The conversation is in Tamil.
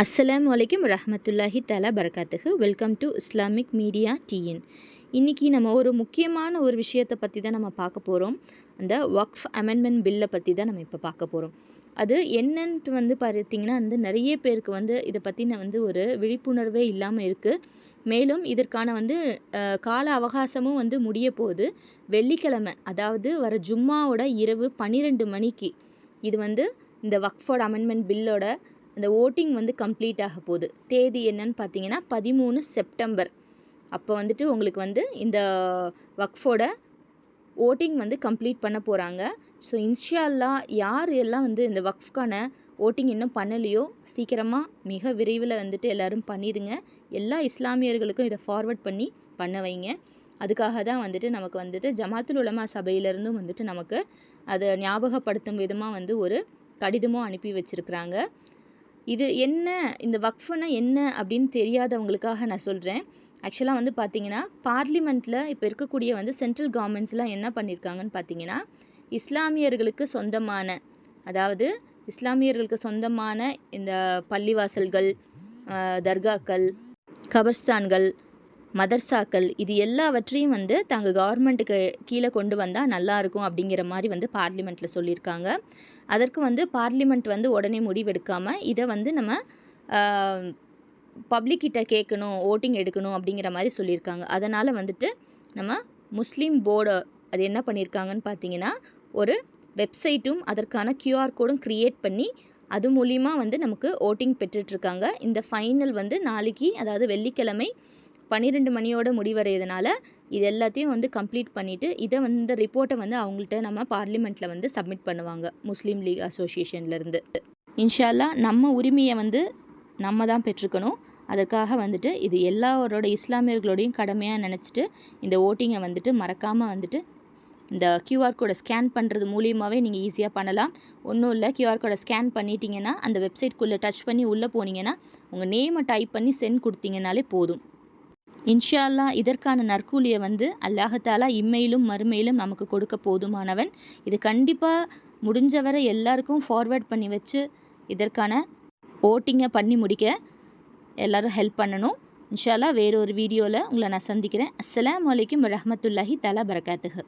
அஸ்லாம் வலைக்கம் ரஹமத்துல்லாஹி தலா பரகாத்துகு welcome to Islamic media TN இன்றைக்கி நம்ம ஒரு முக்கியமான ஒரு விஷயத்தை பற்றி தான் நம்ம பார்க்க போகிறோம் அந்த வக்ஃப் அமெண்ட்மெண்ட் பில்லை பற்றி தான் நம்ம இப்போ பார்க்க போகிறோம் அது என்னன்ட்டு வந்து பார்த்திங்கன்னா வந்து நிறைய பேருக்கு வந்து இதை பற்றின வந்து ஒரு விழிப்புணர்வே இல்லாமல் இருக்குது மேலும் இதற்கான வந்து கால அவகாசமும் வந்து முடிய போகுது. வெள்ளிக்கிழமை அதாவது வர ஜும்மாவோட இரவு பன்னிரெண்டு மணிக்கு இது வந்து இந்த வக்ஃபோட அமெண்ட்மெண்ட் பில்லோட அந்த ஓட்டிங் வந்து கம்ப்ளீட் ஆக போகுது. தேதி என்னன்னு பார்த்தீங்கன்னா பதிமூணு செப்டம்பர். அப்போ வந்துட்டு உங்களுக்கு வந்து இந்த வக்ஃபோட ஓட்டிங் வந்து கம்ப்ளீட் பண்ண போகிறாங்க ஸோ இன்ஷால்லா யார் எல்லாம் வந்து இந்த வக்ஃப்கான ஓட்டிங் இன்னும் பண்ணலையோ சீக்கிரமாக மிக விரைவில் வந்துட்டு எல்லோரும் பண்ணிடுங்க. எல்லா இஸ்லாமியர்களுக்கும் இதை ஃபார்வர்ட் பண்ணி பண்ண வைங்க. அதுக்காக தான் வந்துட்டு நமக்கு வந்துட்டு ஜமாத்துல் உலமா சபையிலேருந்தும் வந்துட்டு நமக்கு அதை ஞாபகப்படுத்தும் விதமாக வந்து ஒரு கடிதமும் அனுப்பி வச்சுருக்குறாங்க. இது என்ன இந்த வக்ஃபுனா என்ன அப்படின்னு தெரியாதவங்களுக்காக நான் சொல்கிறேன் ஆக்சுவலாக வந்து பார்த்தீங்கன்னா பார்லிமெண்ட்டில் இப்போ இருக்கக்கூடிய வந்து சென்ட்ரல் கவர்மெண்ட்ஸ்லாம் என்ன பண்ணியிருக்காங்கன்னு பார்த்தீங்கன்னா இஸ்லாமியர்களுக்கு சொந்தமான அதாவது இஸ்லாமியர்களுக்கு சொந்தமான இந்த பள்ளிவாசல்கள் தர்காக்கள் கபர்ஸ்தான்கள் மதர்சாக்கள் இது எல்லாவற்றையும் வந்து தாங்க கவர்மெண்ட்டுக்கு கீழே கொண்டு வந்தால் நல்லாயிருக்கும் அப்படிங்கிற மாதிரி வந்து பார்லிமெண்ட்டில் சொல்லியிருக்காங்க. அதற்கு வந்து பார்லிமெண்ட் வந்து உடனே முடிவெடுக்காமல் இதை வந்து நம்ம பப்ளிக்கிட்ட கேட்கணும் ஓட்டிங் எடுக்கணும் அப்படிங்கிற மாதிரி சொல்லியிருக்காங்க. அதனால் வந்துட்டு நம்ம முஸ்லீம் போர்டு அது என்ன பண்ணியிருக்காங்கன்னு பார்த்தீங்கன்னா ஒரு வெப்சைட்டும் அதற்கான கியூஆர் கோடும் க்ரியேட் பண்ணி அது மூலிமா வந்து நமக்கு ஓட்டிங் பெற்றுட்ருக்காங்க இந்த ஃபைனல் வந்து நாளைக்கு அதாவது வெள்ளிக்கிழமை பன்னிரெண்டு மணியோட முடிவடையதுனால இது எல்லாத்தையும் வந்து கம்ப்ளீட் பண்ணிவிட்டு இதை வந்து ரிப்போர்ட்டை வந்து அவங்கள்ட்ட நம்ம பார்லிமெண்ட்டில் வந்து சப்மிட் பண்ணுவாங்க முஸ்லீம் லீக் அசோசியேஷன்லேருந்து இன்ஷால்லா நம்ம உரிமையை வந்து நம்ம தான் பெற்றுக்கணும். அதற்காக வந்துட்டு இது எல்லாரோட இஸ்லாமியர்களோடையும் கடமையாக நினச்சிட்டு இந்த ஓட்டிங்கை வந்துட்டு மறக்காமல் வந்துட்டு இந்த கியூஆர் கோடை ஸ்கேன் பண்ணுறது மூலியமாகவே நீங்கள் ஈஸியாக பண்ணலாம். ஒன்றும் இல்லை கியூஆர் கோடை ஸ்கேன் பண்ணிட்டீங்கன்னா அந்த வெப்சைட்குள்ளே டச் பண்ணி உள்ளே போனீங்கன்னா உங்கள் நேமை டைப் பண்ணி சென்ட் கொடுத்தீங்கனாலே போதும். இன்ஷா இதற்கான நற்கூலியை வந்து அல்லாஹத்தாலா இம்மையிலும் மறுமையிலும் நமக்கு கொடுக்க போதுமானவன். இது கண்டிப்பாக முடிஞ்சவரை எல்லாருக்கும் ஃபார்வேர்ட் பண்ணி வச்சு இதற்கான ஓட்டிங்கை பண்ணி முடிக்க எல்லோரும் ஹெல்ப் பண்ணணும். இன்ஷால்லா வேறொரு வீடியோவில் உங்களை நான் சந்திக்கிறேன். அஸ்லாம் வலைக்கம் ரஹமத்துல்லாஹி தலா பரகாத்துஹு.